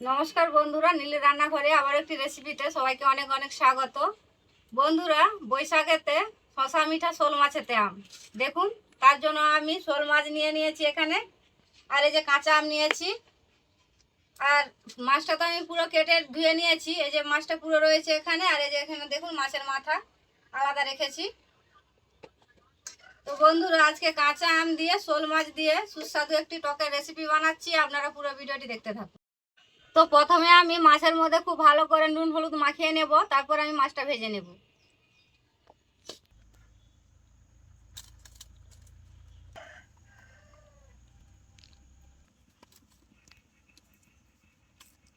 নমস্কার বন্ধুরা নীলি রান্নাঘরে আবার একটি রেসিপিতে সবাইকে অনেক অনেক স্বাগত। বন্ধুরা, বৈশাখেতে শশা মিঠা, শোল মাছেতে আম। দেখুন, তার জন্য আমি শোল মাছ নিয়ে নিয়েছি এখানে। আর এই যে কাঁচা আম নিয়েছি। আর মাছটা তো আমি পুরো কেটে ধুয়ে নিয়েছি। এই যে মাছটা পুরো রয়েছে এখানে। আর এই যে এখানে দেখুন, মাছের মাথা আলাদা রেখেছি। তো বন্ধুরা, আজকে কাঁচা আম দিয়ে শোল মাছ দিয়ে সুস্বাদু একটি টকের রেসিপি বানাচ্ছি। আপনারা পুরো ভিডিওটি দেখতে থাকুন। তো প্রথমে আমি মাছের মধ্যে খুব ভালো করে নুন, হলুদ মাখিয়ে নেব, তারপর আমি মাছটা ভেজে নেব।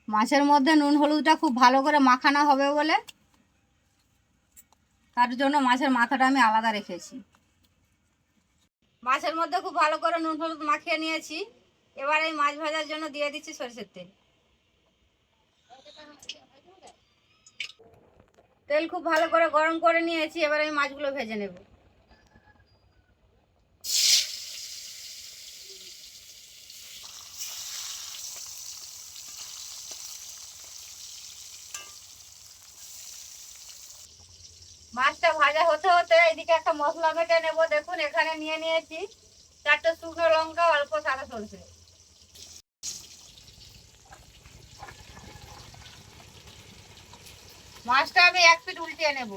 মাছের মধ্যে নুন, হলুদটা খুব ভালো করে মাখানো হবে বলে তার জন্য মাছের মাথাটা আমি আলাদা রেখেছি। মাছের মধ্যে খুব ভালো করে নুন, হলুদ মাখিয়ে নিয়েছি। এবার এই মাছ ভাজার জন্য দিয়ে দিচ্ছি সরষের তেল। তেল খুব ভালো করে গরম করে নিয়েছি, এবার আমি মাছগুলো ভেজে নেব। মাছটা ভাজা হতে হতে এদিকে একটা মশলা মেটে নেব, দেখুন এখানে নিয়ে নিয়েছি চারটে শুকনো লঙ্কা, অল্প সাদা সরষে। মাছটা আমি এক পিট উল্টিয়ে নেব।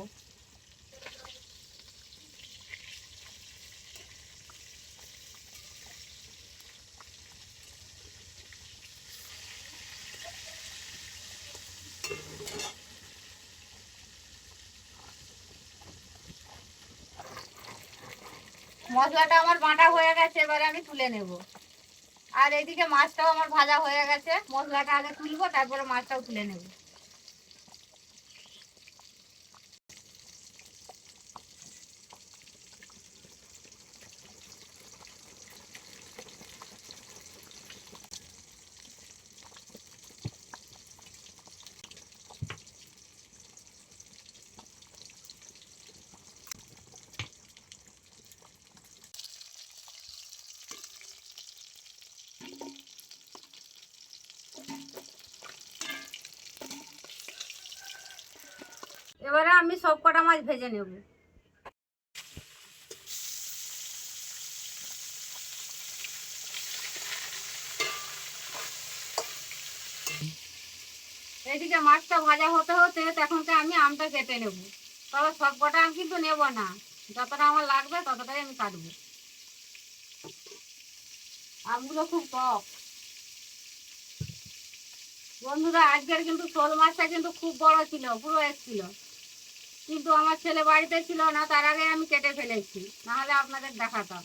মশলাটা আমার বাঁটা হয়ে গেছে, এবারে আমি তুলে নেব। আর এদিকে মাছটাও আমার ভাজা হয়ে গেছে, মশলাটা আগে তুলবো, তারপরে মাছটাও তুলে নেব। এবারে আমি সব কটা মাছ ভেজে নেব। এদিকে মাছটা ভাজা হতে হতে তখনকে আমি আমটা কেটে নেব। তবে সব কটা আম কিন্তু নেব না। যতটা আমার লাগবে ততটাই আমি কাটবো। আমগুলো খুব টক। বন্ধুরা, আজকের কিন্তু শোল মাছটা কিন্তু খুব বড় ছিল, পুরো এসছিল কিন্তু আমার ছেলে বাড়িতে ছিল না, তার আগে আমি কেটে ফেলেছি। নাহলে আপনাদের দেখাতাম।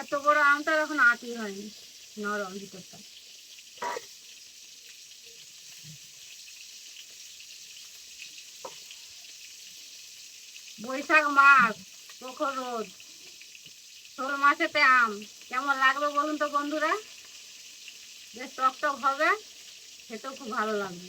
এত বড় আমটা এখন আটি হয়নি, নরম ভিতরটা। বৈশাখ মাস, প্রখর রোদ। শোল মাছেতে আম, কেমন লাগবে বলুন তো বন্ধুরা? বেশ টক টক হবে, খেতেও খুব ভালো লাগবে।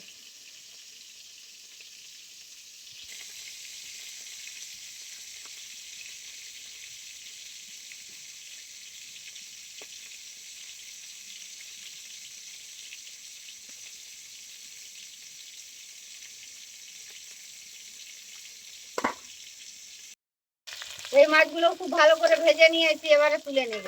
এই মাছগুলো খুব ভালো করে ভেজে নিয়েছি এবারে তুলে নেব।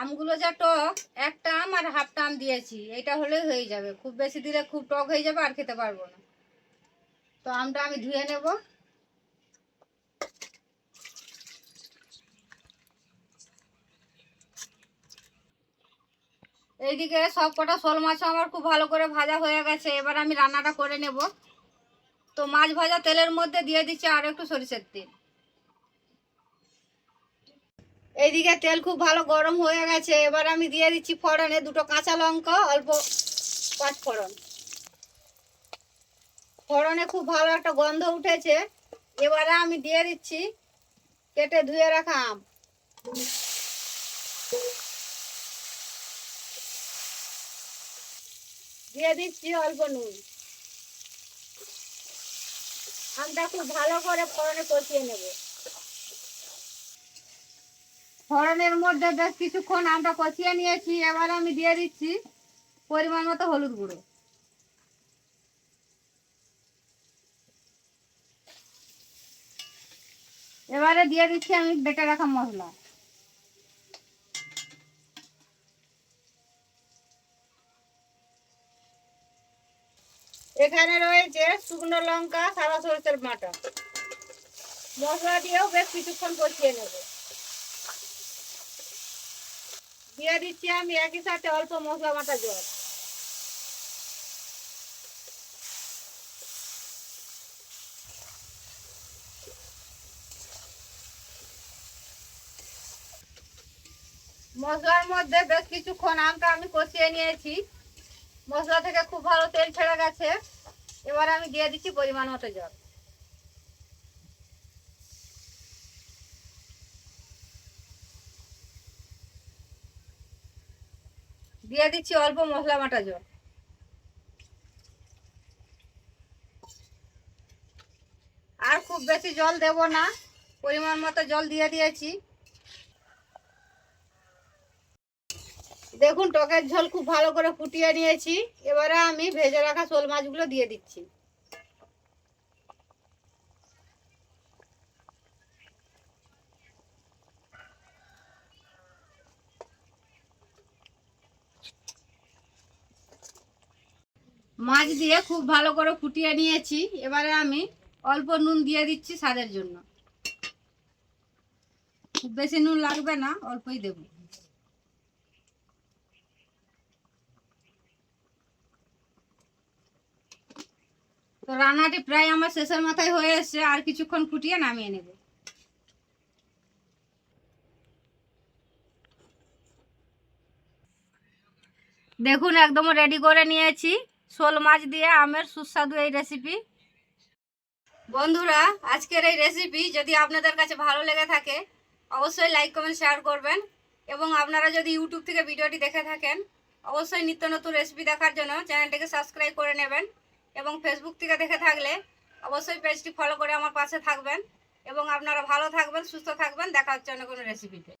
আমগুলো যা টক, একটা আম আর হাফটা আম দিয়েছি। এটা হলেই হয়ে যাবে। খুব বেশি দিলে খুব টক হয়ে যাবে, আর খেতে পারব না। তো আমটা আমি ধুয়ে নেব। এইদিকে সব কটা শোল মাছ আমার খুব ভালো করে ভাজা হয়ে গেছে। এবার আমি রান্নাটা করে নেব। তো মাছ ভাজা তেলের মধ্যে দিয়ে দিচ্ছি আরও একটু সরিষার তেল। এইদিকে তেল খুব ভালো গরম হয়ে গেছে। এবার আমি দিয়ে দিচ্ছি ফোড়নে দুটো কাঁচা লঙ্কা, অল্প পাঁচ ফোড়ন। ফোড়নে খুব ভালো একটা গন্ধ উঠেছে। এবারে আমি দিয়ে দিচ্ছি কেটে ধুয়ে রাখা আম। দিয়ে দিচ্ছি অল্প নুন। আমটা খুব ভালো করে ফোড়নে কষিয়ে নেব। ফোড়নের মধ্যে বেশ কিছুক্ষণ আমটা কষিয়ে নিয়েছি, এবার আমি দিয়ে দিচ্ছি পরিমাণ মতো হলুদ গুঁড়ো। এবারে দিয়ে দিচ্ছি আমি বেটে রাখা মশলা। এখানে রয়েছে শুকনো লঙ্কা, সাদা সরষের বাটা। মশলা দিয়েও বেশ কিছুক্ষণ কষিয়ে নেব। দিয়ে দিচ্ছি আমি একই সাথে অল্প মশলা বাটা জল। মশলার মধ্যে বেশ কিছুক্ষণ আমটা আমি কষিয়ে নিয়েছি। মশলা থেকে খুব ভালো তেল ছেড়ে গেছে। এবার আমি দিয়ে দিচ্ছি পরিমাণ মতো জল। দিয়ে দিচ্ছি অল্প মশলা বাটা জল। আর খুব বেশি জল দেব না, পরিমাণ মতো জল দিয়ে দিয়েছি। দেখুন টকের ঝোল খুব ভালো করে ফুটিয়ে নিয়েছি, এবারে আমি ভেজে রাখা শোল মাছগুলো দিয়ে দিচ্ছি। মাছ দিয়ে খুব ভালো করে ফুটিয়ে নিয়েছি। এবারে আমি অল্প নুন দিয়ে দিচ্ছি স্বাদের জন্য। খুব বেশি নুন লাগবে না, অল্পই দেবো। তো রান্নাটি প্রায় আমার শেষের মাথায় হয়ে এসছে, আর কিছুক্ষণ ফুটিয়ে নামিয়ে নেব। দেখুন, একদম রেডি করে নিয়েছি। শোল মাছ দিয়ে আমের সুস্বাদু এই রেসিপি বন্ধুরা, আজকের এই রেসিপি যদি আপনাদের কাছে ভালো লেগে থাকে, অবশ্যই লাইক কমেন্ট শেয়ার করবেন। এবং আপনারা যদি ইউটিউব থেকে ভিডিওটি দেখে থাকেন, অবশ্যই নিত্য নতুন রেসিপি দেখার জন্য চ্যানেলটিকে সাবস্ক্রাইব করে নেবেন। এবং ফেসবুক থেকে দেখে থাকলে অবশ্যই পেজটি ফলো করে আমার পাশে থাকবেন। এবং আপনারা ভালো থাকবেন, সুস্থ থাকবেন। দেখা হচ্ছে অন্য কোনো রেসিপিতে